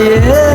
yeah.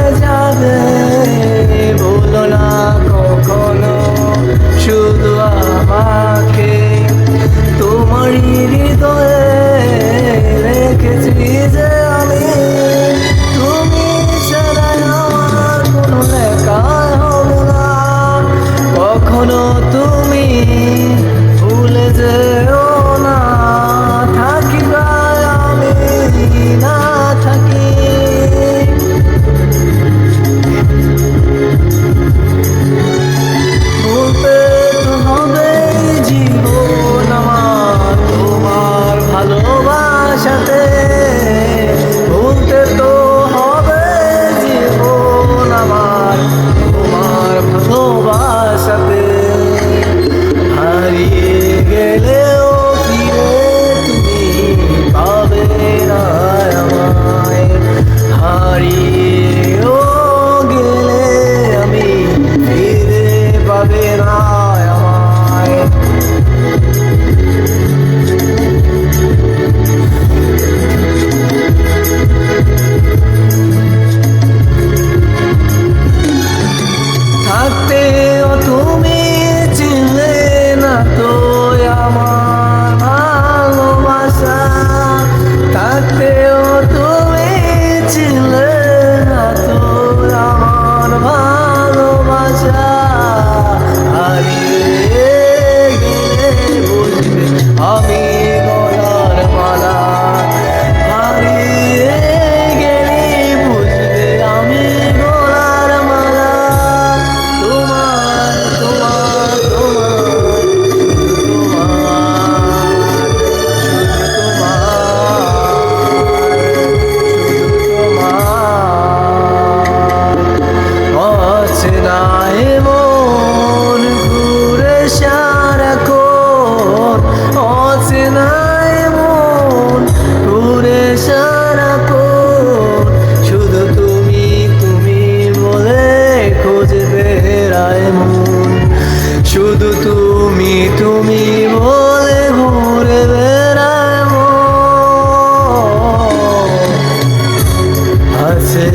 যাবে না আমায় থাকতেও তুমি চিনলে না তো আমার ভালোবাসা। থাকতেও তুমি চিনলে না তো আমার ভালোবাসা। হারিয়ে গেলে বলবে আমি তুমি বলে ঘুরে বেড়াবো। আছে